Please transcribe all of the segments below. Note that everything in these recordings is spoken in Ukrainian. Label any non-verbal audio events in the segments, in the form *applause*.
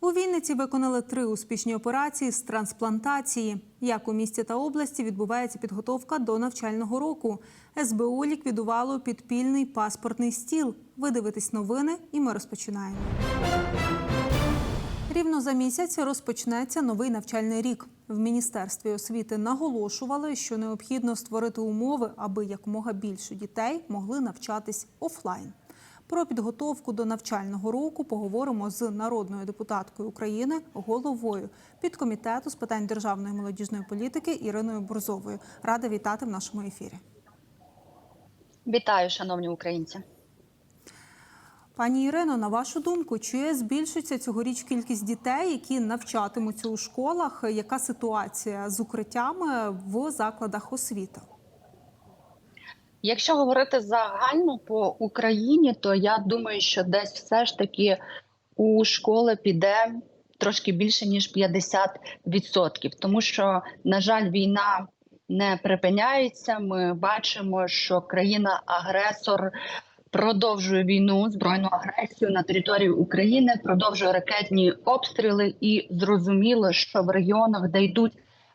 У Вінниці виконали три успішні операції з трансплантації. Як у місті та області відбувається підготовка до навчального року. СБУ ліквідувало підпільний паспортний стіл. Ви дивитесь новини, і ми розпочинаємо. Рівно за місяць розпочнеться новий навчальний рік. В міністерстві освіти наголошували, що необхідно створити умови, аби якомога більше дітей могли навчатись офлайн. Про підготовку до навчального року поговоримо з народною депутаткою України, головою підкомітету з питань державної молодіжної політики Іриною Борзовою. Рада вітати в нашому ефірі. Вітаю, шановні українці. Пані Ірино, на вашу думку, чи збільшиться цьогоріч кількість дітей, які навчатимуться у школах? Яка ситуація з укриттями в закладах освіти? Якщо говорити загально по Україні, то я думаю, що десь все ж таки у школи піде трошки більше ніж 50%. Тому що, на жаль, війна не припиняється. Ми бачимо, що країна-агресор продовжує війну, збройну агресію на території України, продовжує ракетні обстріли, і зрозуміло, що в регіонах, де йдуть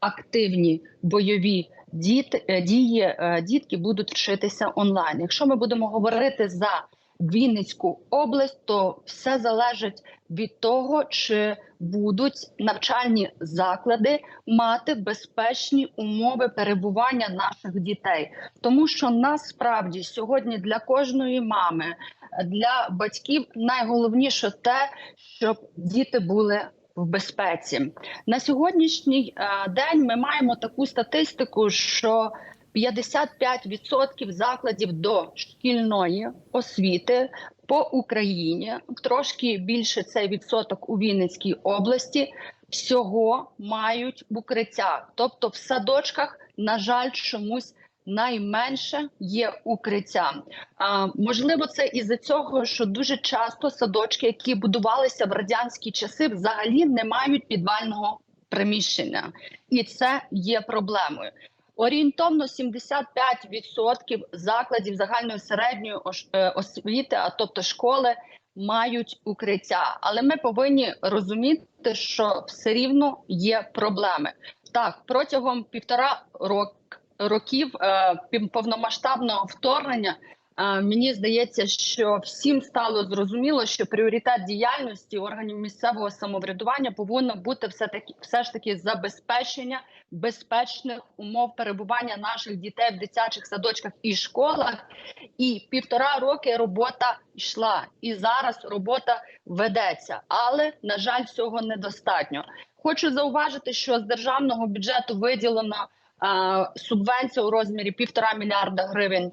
активні бойові діт, е, дії, е, дітки будуть вчитися онлайн. Якщо ми будемо говорити за Вінницьку область, то все залежить від того, чи будуть навчальні заклади мати безпечні умови перебування наших дітей, тому що насправді сьогодні для кожної мами, для батьків найголовніше те, щоб діти були в безпеці на сьогоднішній е, день. Ми маємо таку статистику, що 55% закладів дошкільної освіти по Україні трошки більше цей відсоток у Вінницькій області. Всього мають укриття, тобто в садочках, на жаль, чомусь найменше є укриття. А, можливо, це із-за цього, що дуже часто садочки, які будувалися в радянські часи, взагалі не мають підвального приміщення, і це є проблемою. Орієнтовно 75% закладів загальної середньої е, освіти, а тобто школи, мають укриття. Але ми повинні розуміти, що все рівно є проблеми. Так, протягом півтора рок років е, повномасштабного вторгнення. Мені здається, що всім стало зрозуміло, що пріоритет діяльності органів місцевого самоврядування повинно бути все таки, все ж таки забезпечення безпечних умов перебування наших дітей в дитячих садочках і школах. І півтора роки робота йшла, і зараз робота ведеться, але на жаль, цього недостатньо. Хочу зауважити, що з державного бюджету виділено е, субвенція у розмірі півтора мільярда гривень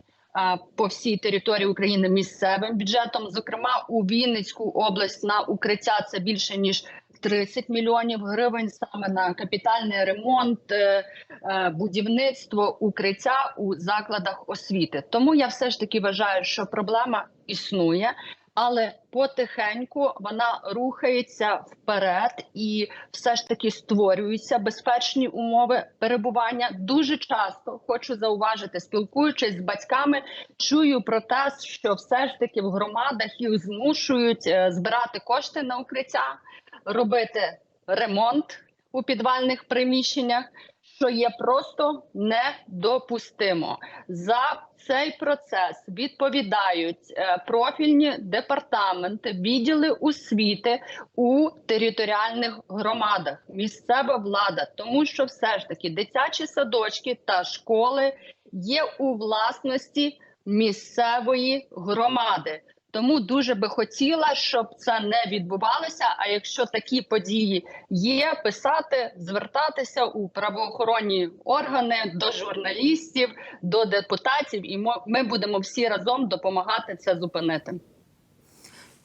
по всій території України місцевим бюджетом. Зокрема, у Вінницьку область на укриття це більше ніж 30 мільйонів гривень саме на капітальний ремонт, е, е, будівництво укриття у закладах освіти. Тому я все ж таки вважаю, що проблема існує. Але потихеньку вона рухається вперед і все ж таки створюються безпечні умови перебування. Дуже часто хочу зауважити, спілкуючись з батьками, чую про те, що все ж таки в громадах їх змушують е, збирати кошти на укриття, робити ремонт у підвальних приміщеннях. Що є просто недопустимо за цей процес відповідають е, профільні департаменти, відділи освіти у територіальних громадах, місцева влада, тому що все ж таки дитячі садочки та школи є у власності місцевої громади. Тому дуже би хотіла, щоб це не відбувалося. А якщо такі події є, писати, звертатися у правоохоронні органи до журналістів, до депутатів, і ми будемо всі разом допомагати це зупинити.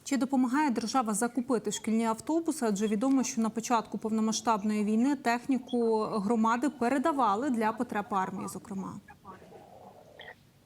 Чи допомагає держава закупити шкільні автобуси? Адже відомо, що на початку повномасштабної війни техніку громади передавали для потреб армії, зокрема.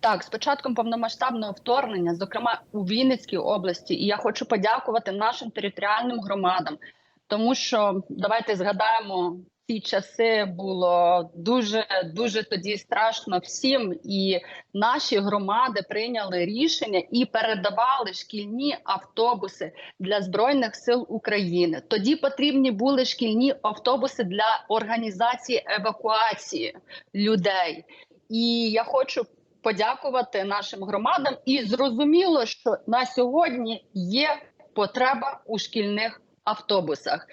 Так, з початком повномасштабного вторгнення, зокрема у Вінницькій області, і я хочу подякувати нашим територіальним громадам, тому що давайте згадаємо ці часи було дуже дуже тоді страшно всім, і наші громади прийняли рішення і передавали шкільні автобуси для збройних сил України. Тоді потрібні були шкільні автобуси для організації евакуації людей. І я хочу подякувати нашим громадам. І зрозуміло, що на сьогодні є потреба у шкільних автобусах.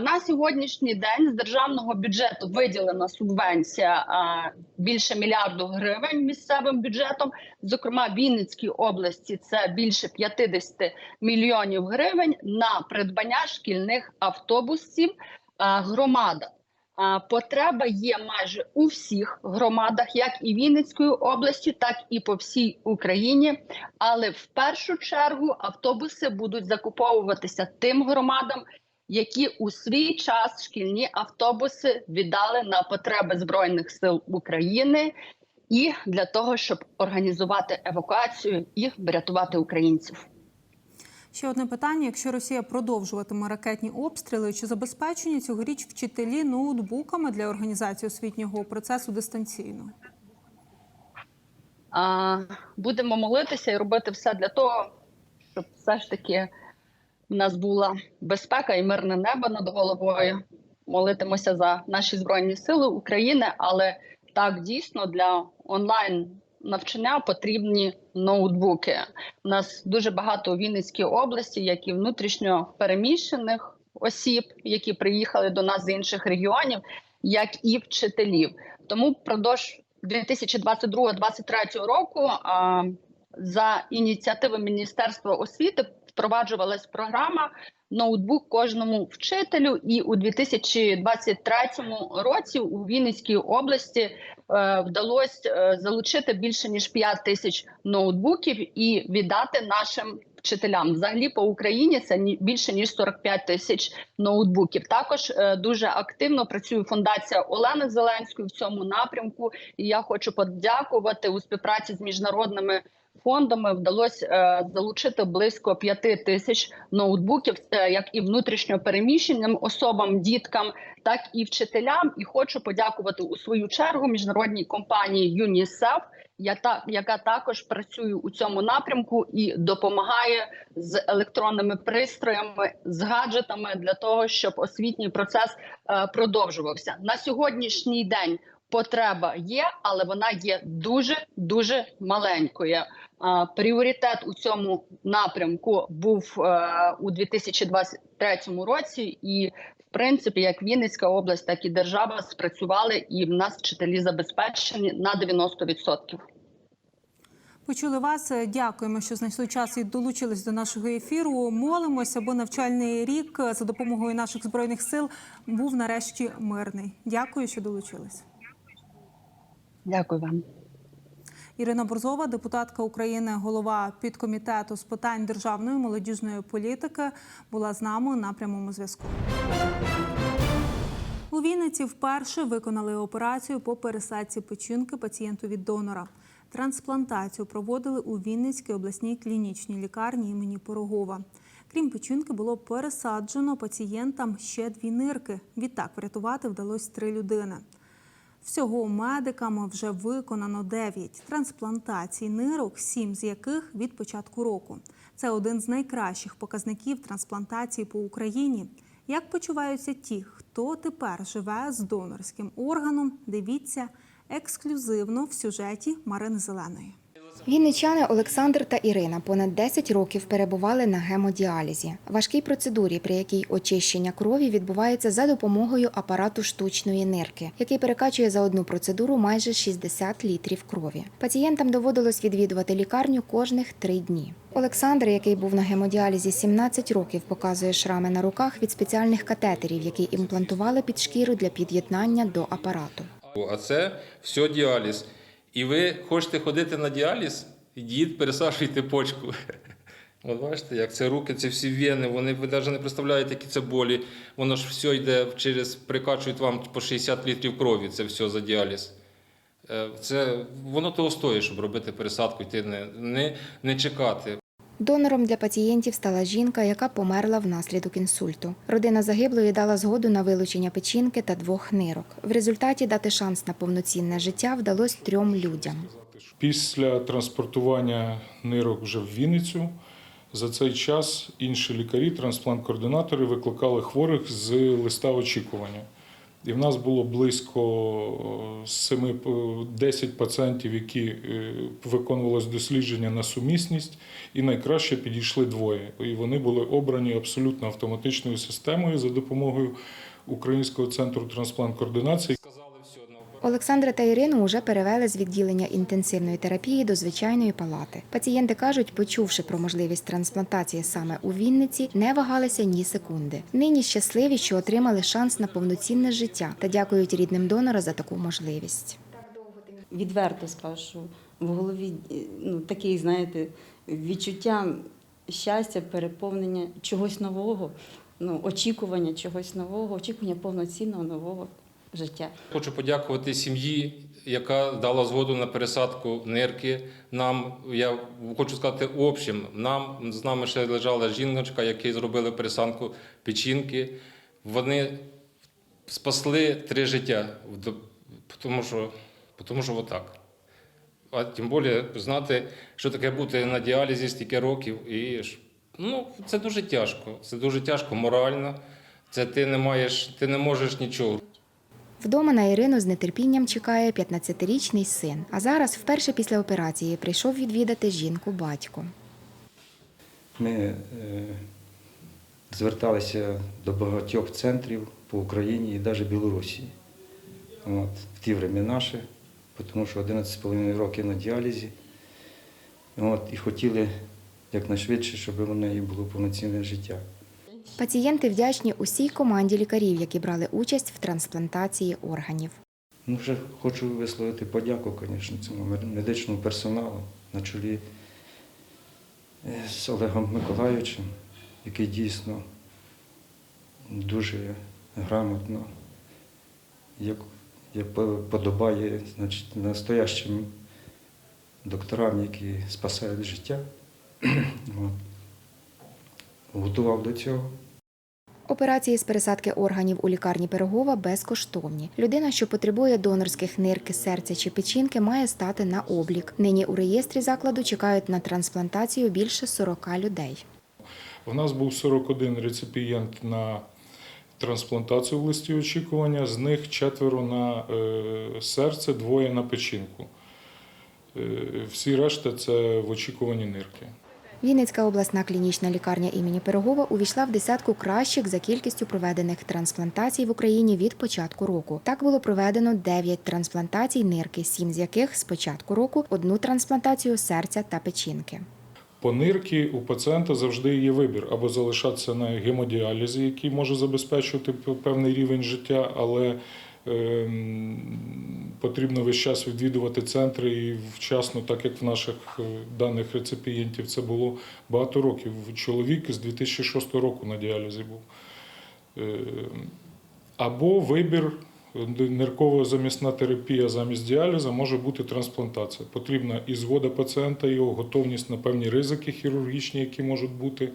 На сьогоднішній день з державного бюджету виділена субвенція більше мільярду гривень місцевим бюджетом. Зокрема, в Вінницькій області це більше 50 мільйонів гривень на придбання шкільних автобусів а, громадам. А, Потреба є майже у всіх громадах, як і Вінницької області, так і по всій Україні. Але в першу чергу автобуси будуть закуповуватися тим громадам, які у свій час шкільні автобуси віддали на потреби збройних сил України і для того, щоб організувати евакуацію і врятувати українців. Ще одне питання: якщо Росія продовжуватиме ракетні обстріли, чи забезпечені цьогоріч вчителі ноутбуками для організації освітнього процесу дистанційно? Будемо молитися і робити все для того, щоб все ж таки в нас була безпека і мирне небо над головою. Молитимося за наші збройні сили України, але так дійсно для онлайн навчання потрібні ноутбуки. У нас дуже багато у Вінницькій області, як і внутрішньо переміщених осіб, які приїхали до нас з інших регіонів, як і вчителів. Тому впродовж 2022-2023 року а, за ініціативи Міністерства освіти впроваджувалась програма ноутбук кожному вчителю. І у 2023 році у Вінницькій області вдалося е, залучити більше ніж 5 тисяч ноутбуків і віддати нашим вчителям. Взагалі по Україні це більше ніж 45 тисяч ноутбуків. Також е, дуже активно працює фундація Олени Зеленської в цьому напрямку. І я хочу подякувати у співпраці з міжнародними фондами. Вдалося е, залучити близько 5 тисяч ноутбуків, е, як і внутрішньо переміщеним особам, діткам, так і вчителям. І хочу подякувати у свою чергу міжнародній компанії ЮНІСЕФ, яка також працює у цьому напрямку і допомагає з електронними пристроями, з гаджетами для того, щоб освітній процес е, продовжувався на сьогоднішній день. Потреба є, але вона є дуже дуже маленькою. А, Пріоритет у цьому напрямку був е, у 2023 році, і в принципі, як Вінницька область, так і держава спрацювали, і в нас вчителі забезпечені на 90%. Почули вас. Дякуємо, що знайшли час і долучились до нашого ефіру. Молимося, бо навчальний рік за допомогою наших збройних сил був нарешті мирний. Дякую, що долучились. Дякую вам. Ірина Борзова, депутатка України, голова підкомітету з питань державної молодіжної політики, була з нами на прямому зв'язку. У Вінниці вперше виконали операцію по пересадці печінки пацієнту від донора. Трансплантацію проводили у Вінницькій обласній клінічній лікарні імені Порогова. Крім печінки, було пересаджено пацієнтам ще дві нирки. Відтак врятувати вдалося три людини. Всього медиками вже виконано 9 трансплантацій нирок, 7 з яких від початку року. Це один з найкращих показників трансплантації по Україні. Як почуваються ті, хто тепер живе з донорським органом, дивіться ексклюзивно в сюжеті Марини Зеленої. Вінничани Олександр та Ірина понад 10 років перебували на гемодіалізі, важкій процедурі, при якій очищення крові відбувається за допомогою апарату штучної нирки, який перекачує за одну процедуру майже 60 літрів крові. Пацієнтам доводилось відвідувати лікарню кожних три дні. Олександр, який був на гемодіалізі 17 років, показує шрами на руках від спеціальних катетерів, які імплантували під шкіру для під'єднання до апарату. А це все діаліз. І ви хочете ходити на діаліз? Ідіть, пересаджуйте почку. *laughs* От бачите, як це руки, це всі вени, вони ви навіть не представляєте, які це болі. Воно ж все йде через, прикачують вам по 60 літрів крові, це все за діаліз. Е, Це, воно того стоїть, щоб робити пересадку, йти не, не, не чекати. Донором для пацієнтів стала жінка, яка померла внаслідок інсульту. Родина загиблої дала згоду на вилучення печінки та двох нирок. В результаті дати шанс на повноцінне життя вдалося трьом людям. Після транспортування нирок вже в Вінницю за цей час інші лікарі, трансплант-координатори викликали хворих з листа очікування. І в нас було близько 7, 10 пацієнтів, які е, виконувалось дослідження на сумісність, і найкраще підійшли двоє. І вони були обрані абсолютно автоматичною системою за допомогою Українського центру все одно. Олександра та Ірину вже перевели з відділення інтенсивної терапії до звичайної палати. Пацієнти кажуть, почувши про можливість трансплантації саме у Вінниці, не вагалися ні секунди. Нині щасливі, що отримали шанс на повноцінне життя та дякують рідним донора за таку можливість. відверто скажу, в голові е, ну, такий, знаєте, відчуття щастя, переповнення чогось нового, ну, очікування чогось нового, очікування повноцінного нового життя. Хочу подякувати сім'ї, яка дала згоду на пересадку нирки. Нам, я хочу сказати, общим, нам з нами ще лежала жіночка, які зробили пересадку печінки. Вони спасли три життя, тому що, тому що отак. А тим більше знати, що таке бути на діалізі стільки років. І ну, це дуже тяжко. Це дуже тяжко морально. Це ти не маєш, ти не можеш нічого. Вдома на Ірину з нетерпінням чекає 15-річний син. А зараз, вперше після операції, прийшов відвідати жінку батько. Ми е, зверталися до багатьох центрів по Україні і навіть Білорусі. От, в ті времена ще, тому що 11,5 років на діалізі. От, і хотіли якнайшвидше, щоб у неї було повноцінне життя. Пацієнти вдячні усій команді лікарів, які брали участь в трансплантації органів. Ну, вже хочу висловити подяку, звісно, цьому медичному персоналу на чолі е, з Олегом Миколайовичем, який дійсно дуже грамотно, як, як подобає значить, настоящим докторам, які спасають життя. *clears throat* От. Готував до цього. Операції з пересадки органів у лікарні Пирогова безкоштовні. Людина, що потребує донорських нирки, серця чи печінки, має стати на облік. Нині у реєстрі закладу чекають на трансплантацію більше 40 людей. У нас був 41 реципієнт на трансплантацію в листі очікування, з них четверо на е, серце, двоє на печінку. Е, Всі решта це в очікуванні нирки. Вінницька обласна клінічна лікарня імені Пирогова увійшла в десятку кращих за кількістю проведених трансплантацій в Україні від початку року. Так було проведено 9 трансплантацій нирки, 7 з яких з початку року одну трансплантацію серця та печінки. По нирки у пацієнта завжди є вибір або залишатися на гемодіалізі, який може забезпечувати певний рівень життя, але потрібно весь час відвідувати центри і вчасно, так як в наших е, даних реципієнтів це було багато років. Чоловік з 2006 року на діалізі був. Е, Або вибір нирково замісна терапія замість діаліза може бути трансплантація. Потрібна і згода пацієнта, його готовність на певні ризики хірургічні, які можуть бути.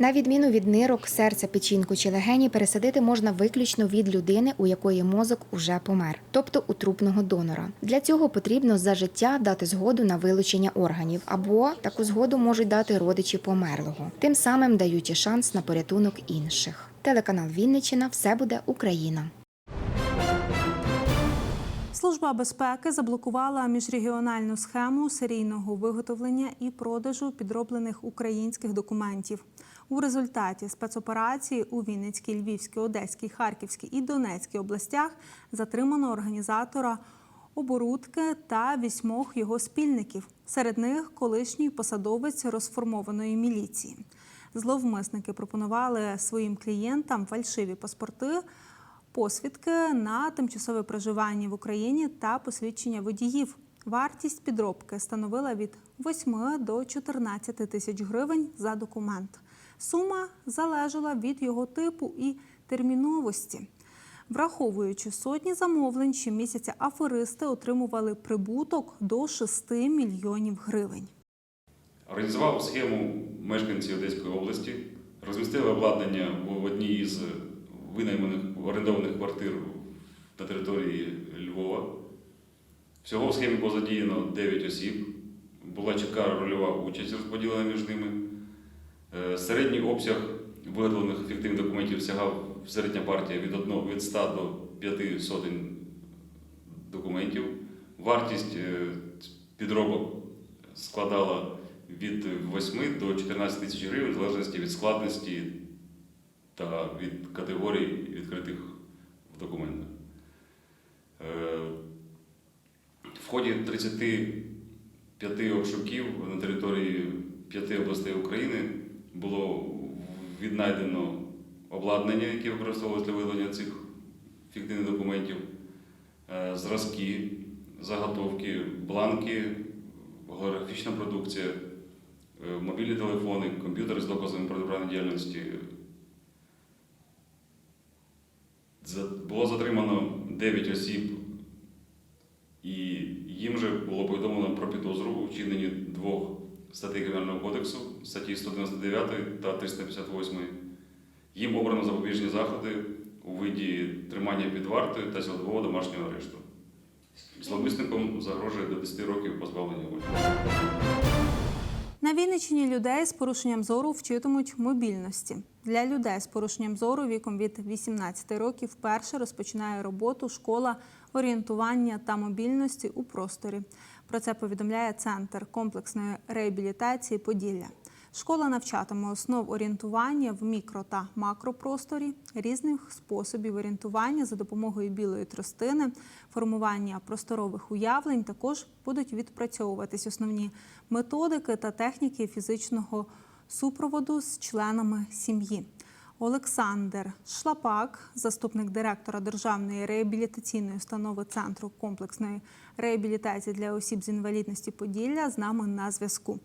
На відміну від нирок, серця, печінку чи легені, пересадити можна виключно від людини, у якої мозок уже помер, тобто у трупного донора. Для цього потрібно за життя дати згоду на вилучення органів, або таку згоду можуть дати родичі померлого, тим самим даючи шанс на порятунок інших. Телеканал Вінниччина все буде Україна. Служба безпеки заблокувала міжрегіональну схему серійного виготовлення і продажу підроблених українських документів. У результаті спецоперації у Вінницькій, Львівській, Одеській, Харківській і Донецькій областях затримано організатора оборудки та вісьмох його спільників. Серед них колишній посадовець розформованої міліції. Зловмисники пропонували своїм клієнтам фальшиві паспорти, посвідки на тимчасове проживання в Україні та посвідчення водіїв. Вартість підробки становила від 8 до 14 тисяч гривень за документ. Сума залежала від його типу і терміновості. Враховуючи сотні замовлень, щомісяця аферисти отримували прибуток до 6 мільйонів гривень. Організував схему мешканців Одеської області, розмістили обладнання в одній із винайманих орендованих квартир на території Львова. Всього в схемі було задіяно 9 осіб. Була чітка рольова участь розподілена між ними. Е, Середній обсяг виготовлених ефективних документів сягав середня партія від 1 від 100 до 5 сотень документів. Вартість е, підробок складала від 8 до 14 тисяч гривень, в залежності від складності та від категорій відкритих в документах. Е, В ході 35 обшуків на території п'яти областей України було віднайдено обладнання, яке використовувалося для виготовлення цих фіктивних документів, е, зразки, заготовки, бланки, голографічна продукція, е, мобільні телефони, комп'ютери з доказами протиправної діяльності. Було затримано 9 осіб, і їм же було повідомлено про підозру у вчиненні двох статей Кримінального кодексу, статті 199 та 358. Їм обрано запобіжні заходи у виді тримання під вартою та цілодобового домашнього арешту. Зловмисником загрожує до 10 років позбавлення волі. На Вінниччині людей з порушенням зору вчитимуть мобільності. Для людей з порушенням зору віком від 18 років вперше розпочинає роботу школа орієнтування та мобільності у просторі. Про це повідомляє Центр комплексної реабілітації Поділля. Школа навчатиме основ орієнтування в мікро та макропросторі, різних способів орієнтування за допомогою білої тростини, формування просторових уявлень. Також будуть відпрацьовуватись основні методики та техніки фізичного супроводу з членами сім'ї. Олександр Шлапак, заступник директора Державної реабілітаційної установи Центру комплексної реабілітації для осіб з інвалідності Поділля, з нами на зв'язку.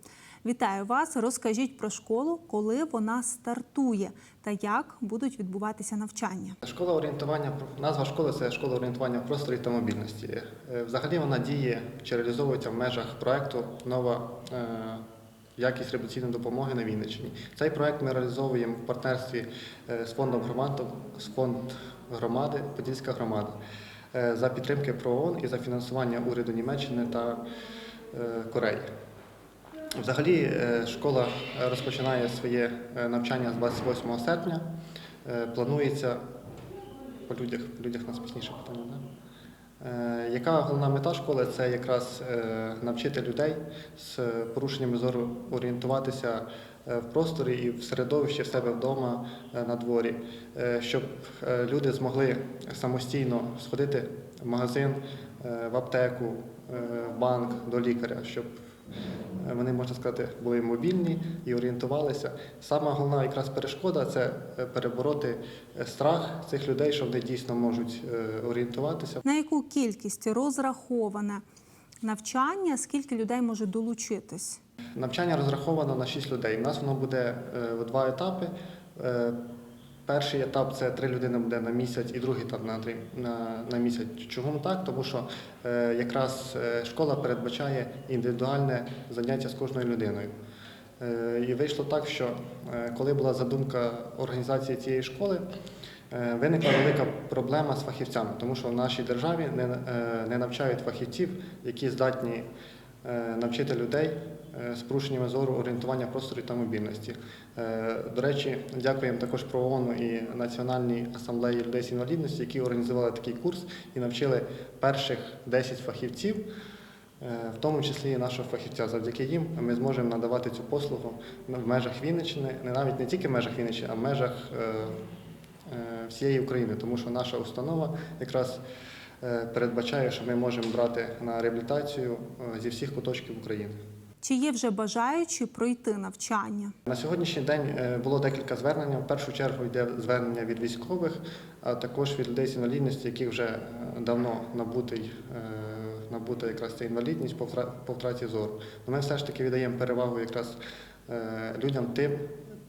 Вітаю вас! Розкажіть про школу, коли вона стартує та як будуть відбуватися навчання. Школа орієнтування, назва школи це школа орієнтування в просторі та мобільності. Е, Взагалі вона діє чи реалізовується в межах проекту Нова е, якість реабілітаційної допомоги на Вінниччині. Цей проект ми реалізовуємо в партнерстві е, з фондом громади, з фонд громади, Подільська громада е, за підтримки ПРООН і за фінансування уряду Німеччини та е, Кореї. Взагалі, школа розпочинає своє навчання з 28 серпня. Планується по людях, людях нас пізніше питання. Е, Яка головна мета школи? Це якраз е, навчити людей з порушеннями зору орієнтуватися е, в просторі і в середовищі в себе вдома на дворі, щоб люди змогли самостійно сходити в магазин, в аптеку, в банк, до лікаря, щоб вони, можна сказати, були мобільні і орієнтувалися. Сама головна якраз перешкода це е, перебороти е, страх цих людей, що вони дійсно можуть е, орієнтуватися. На яку кількість розраховане навчання, скільки людей може долучитись? Навчання розраховано на 6 людей. У нас воно буде в два етапи. Перший етап це три людини буде на місяць, і другий етап на, три, на, на місяць. Чому так? Тому що е, якраз е, школа передбачає індивідуальне заняття з кожною людиною. Е, і вийшло так, що е, коли була задумка організації цієї школи, е, виникла велика проблема з фахівцями, тому що в нашій державі не, е, не навчають фахівців, які здатні навчити людей е, з порушеннями зору орієнтування в просторі та мобільності. Е, До речі, дякуємо також ПРООНу і Національній асамблеї людей з інвалідністю, які організували такий курс і навчили перших 10 фахівців, е, в тому числі і нашого фахівця. Завдяки їм ми зможемо надавати цю послугу в межах Вінниччини, не навіть не тільки в межах Вінниччини, а в межах е, е, всієї України, тому що наша установа якраз е, передбачає, що ми можемо брати на реабілітацію е, зі всіх куточків України. Чи є вже бажаючі пройти навчання? На сьогоднішній день е, було декілька звернень. В першу чергу йде звернення від військових, а також від людей з інвалідністю, яких вже е, давно набутий, е, набута якраз ця інвалідність по втраті зору. Ми все ж таки віддаємо перевагу якраз е, людям тим,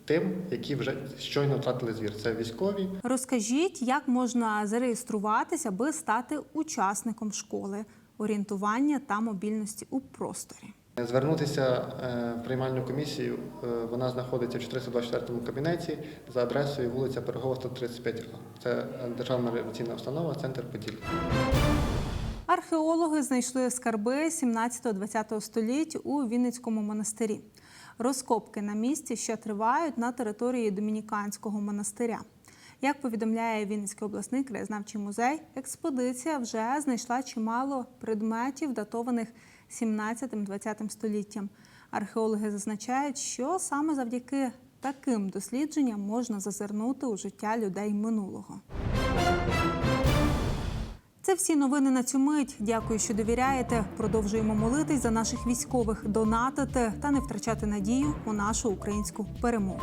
тим, які вже щойно втратили звір. Це військові, Розкажіть, як можна зареєструватися, аби стати учасником школи орієнтування та мобільності у просторі. Звернутися е, в приймальну комісію, е, вона знаходиться в 424 кабінеті за адресою вулиця Пирогова, 135А. Це е, Державна революційна установа, центр Поділля. Археологи знайшли скарби 17-20 століть у Вінницькому монастирі. Розкопки на місці ще тривають на території Домініканського монастиря. Як повідомляє Вінницький обласний краєзнавчий музей, експедиція вже знайшла чимало предметів, датованих 17-20 століттям. Археологи зазначають, що саме завдяки таким дослідженням можна зазирнути у життя людей минулого. Це всі новини на цю мить. Дякую, що довіряєте. Продовжуємо молитись за наших військових, донатити та не втрачати надію у нашу українську перемогу.